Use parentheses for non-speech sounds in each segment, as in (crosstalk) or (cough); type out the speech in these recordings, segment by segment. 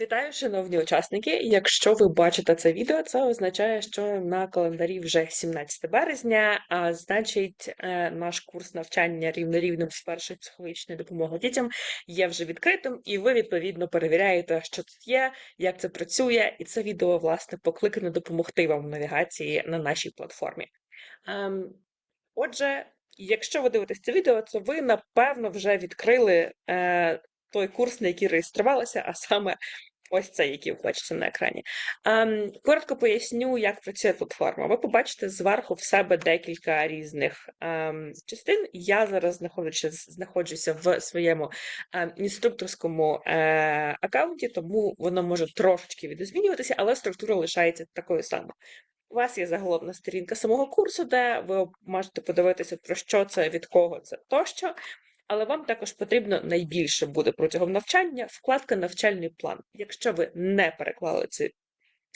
Вітаю, шановні учасники! Якщо ви бачите це відео, це означає, що на календарі вже 17 березня, а значить, е, наш курс навчання рівнорівнем з першої психологічної допомоги дітям є вже відкритим, і ви відповідно перевіряєте, що тут є, як це працює, і це відео, власне, покликане допомогти вам в навігації на нашій платформі. Ем, Отже, якщо ви дивитесь це відео, то ви напевно вже відкрили е, той курс, на який реєструвалися, а саме ось цей, який ви бачите на екрані. Ем, коротко поясню, як працює платформа. Ви побачите зверху в себе декілька різних ем, частин. Я зараз знаходжуся, знаходжуся в своєму ем, інструкторському е, аккаунті, тому воно може трошечки відозмінюватися, але структура лишається такою самою. У вас є заголовна сторінка самого курсу, де ви можете подивитися, про що це, від кого це тощо. Але вам також потрібно найбільше буде протягом навчання вкладка навчальний план. Якщо ви не переклали цю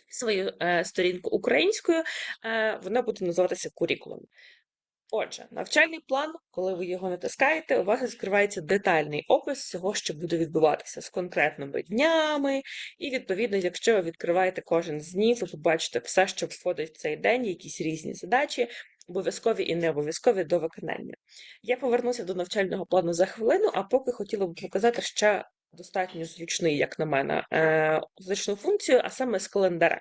свою е, сторінку українською, е, вона буде називатися курікулом. Отже, навчальний план, коли ви його натискаєте, у вас відкривається детальний опис всього, що буде відбуватися з конкретними днями. І, відповідно, якщо ви відкриваєте кожен з днів, ви побачите все, що входить в цей день, якісь різні задачі, обов'язкові і не обов'язкові до виконання. Я повернуся до навчального плану за хвилину, а поки хотіла б показати ще достатньо зручний, як на мене, е, зручну функцію, а саме з календаря.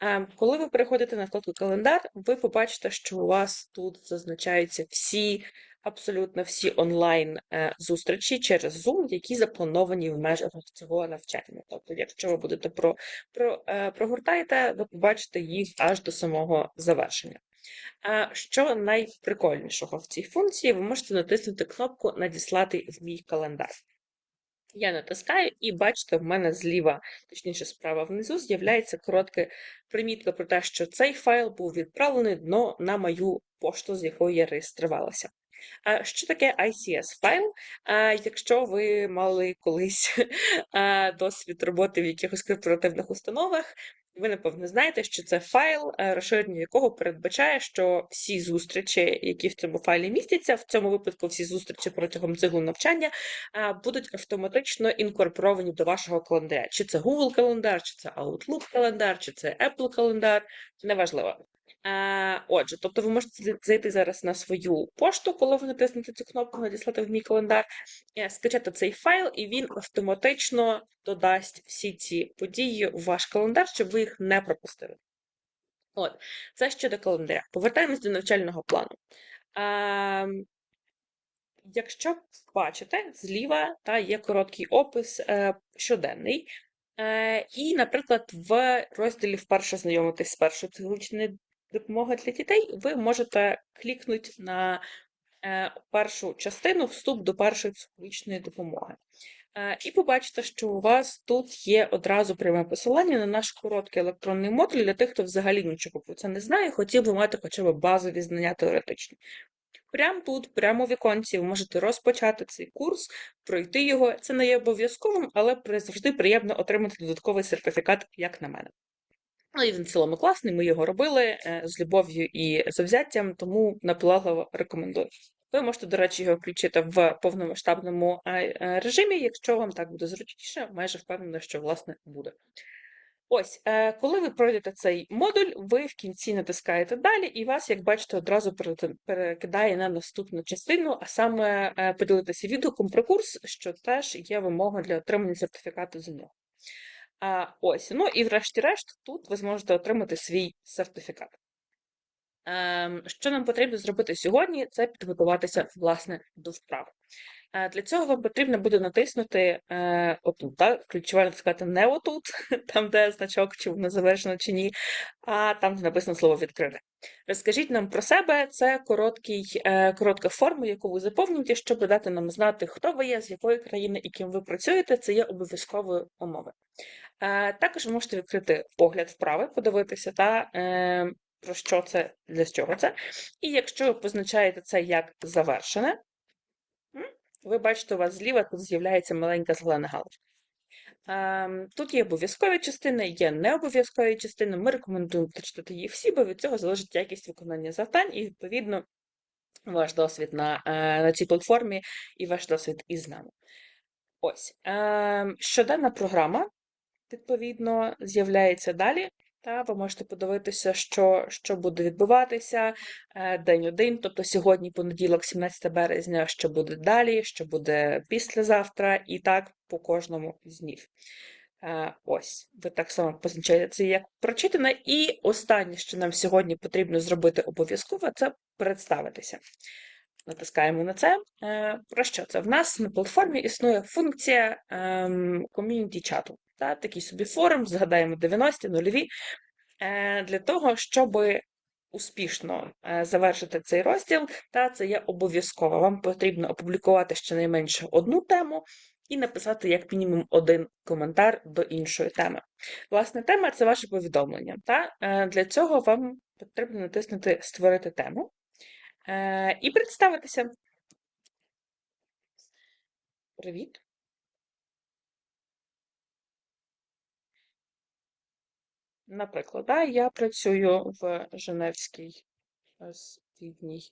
Ем, коли ви переходите на вкладку календар, ви побачите, що у вас тут зазначаються всі, абсолютно всі онлайн е, зустрічі через Zoom, які заплановані в межах цього навчання. Тобто, якщо ви будете про, про, е, прогортаєте, ви побачите їх аж до самого завершення. Що найприкольнішого в цій функції, ви можете натиснути кнопку Надіслати в мій календар. Я натискаю, і бачите, в мене зліва, точніше, справа внизу, з'являється коротка примітка про те, що цей файл був відправлений но на мою пошту, з якою я реєструвалася. Що таке ICS файл? Якщо ви мали колись (laughs) досвід роботи в якихось корпоративних установах, ви, напевно, знаєте, що це файл, е, розширення якого передбачає, що всі зустрічі, які в цьому файлі містяться, в цьому випадку всі зустрічі протягом циклу навчання, е, будуть автоматично інкорпоровані до вашого календаря. Чи це Google календар, чи це Outlook календар, чи це Apple календар, неважливо. Е, Отже, тобто ви можете зайти зараз на свою пошту, коли ви натиснете цю кнопку Надіслати в мій календар, е, скачати цей файл, і він автоматично додасть всі ці події в ваш календар, щоб ви їх не пропустили. От, це щодо календаря. Повертаємось до навчального плану. Е, Якщо бачите, зліва та є короткий опис е, щоденний. Е, І, наприклад, в розділі вперше знайомитись з першою психологічною допомога для дітей, ви можете клікнути на е, першу частину вступ до першої психологічної допомоги. Е, і побачите, що у вас тут є одразу пряме посилання на наш короткий електронний модуль для тих, хто взагалі нічого про це не знає, хотів би мати хоча б базові знання теоретичні. Прямо тут, прямо у віконці, ви можете розпочати цей курс, пройти його. Це не є обов'язковим, але завжди приємно отримати додатковий сертифікат, як на мене. Ну, і він цілому класний, ми його робили е, з любов'ю і завзяттям, тому наполегливо рекомендую. Ви можете, до речі, його включити в повномасштабному е, режимі, якщо вам так буде зручніше, майже впевнена, що власне буде. Ось, е, коли ви пройдете цей модуль, ви в кінці натискаєте далі, і вас, як бачите, одразу перекидає на наступну частину, а саме поділитися відгуком про курс, що теж є вимога для отримання сертифікату за нього. Ось, ну і врешті-решт, тут ви зможете отримати свій сертифікат. Ем, Що нам потрібно зробити сьогодні, це підготуватися, власне, до вправ. Е, Для цього вам потрібно буде натиснути е, отут, так? ключова натискати не отут, (laughs) там, де значок, чи воно завершено, чи ні, а там, де написано слово відкрите. Розкажіть нам про себе, це короткий, е, коротка форма, яку ви заповнюєте, щоб дати нам знати, хто ви є, з якої країни і ким ви працюєте, це є обов'язковою умовою. Також ви можете відкрити погляд вправи, подивитися, та, е, про що це, для чого це. І якщо ви позначаєте це як завершене, ви бачите, у вас зліва тут з'являється маленька зелена галочка. Ем, тут є обов'язкові частини, є необов'язкові частини. Ми рекомендуємо прочитати їх всі, бо від цього залежить якість виконання завдань, і, відповідно, ваш досвід на е, на цій платформі і ваш досвід із нами. Ось. Ем, щоденна програма відповідно, з'являється далі. Та ви можете подивитися, що, що буде відбуватися е, день один, тобто сьогодні, понеділок, 17 березня, що буде далі, що буде післязавтра, і так по кожному з днів. Е, Ось, ви так само позначаєте це як прочитане. І останнє, що нам сьогодні потрібно зробити обов'язково, це представитися. Натискаємо на це. Е, Про що це? В нас на платформі існує функція ком'юніті чату. Та, Такий собі форум, згадаємо 90-ті, нульові, е, для того, щоб успішно е, завершити цей розділ, та це є обов'язково. Вам потрібно опублікувати щонайменше одну тему і написати як мінімум один коментар до іншої теми. Власне, тема це ваше повідомлення. Та? Е, Для цього вам потрібно натиснути Створити тему і представитися. Привіт. Наприклад, да, я працюю в Женевській освітній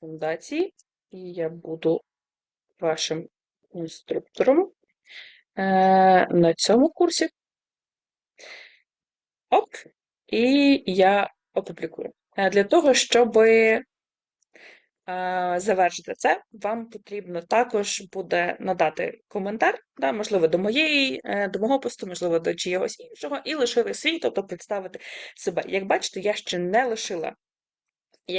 фундації, і я буду вашим інструктором е, на цьому курсі. Оп, і я опублікую. Е, Для того, щоб завершити це, вам потрібно також буде надати коментар, да, можливо, до моєї, е, до мого посту, можливо, до чогось іншого, і лишили свій, тобто представити себе. Як бачите, я ще не лишила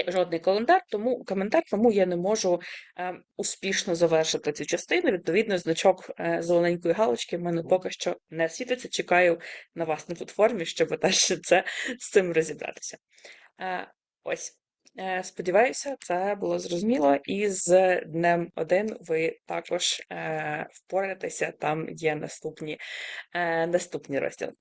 жодний коментар, тому коментар, тому я не можу е, успішно завершити цю частину. Відповідно, значок е, зелененької галочки в мене поки що не світиться. Чекаю на вас на платформі, щоб теж це з цим розібратися. Е, ось. Е, Сподіваюся, це було зрозуміло, і з днем один ви також е, впораєтеся. Там є наступні, е, наступні розділи.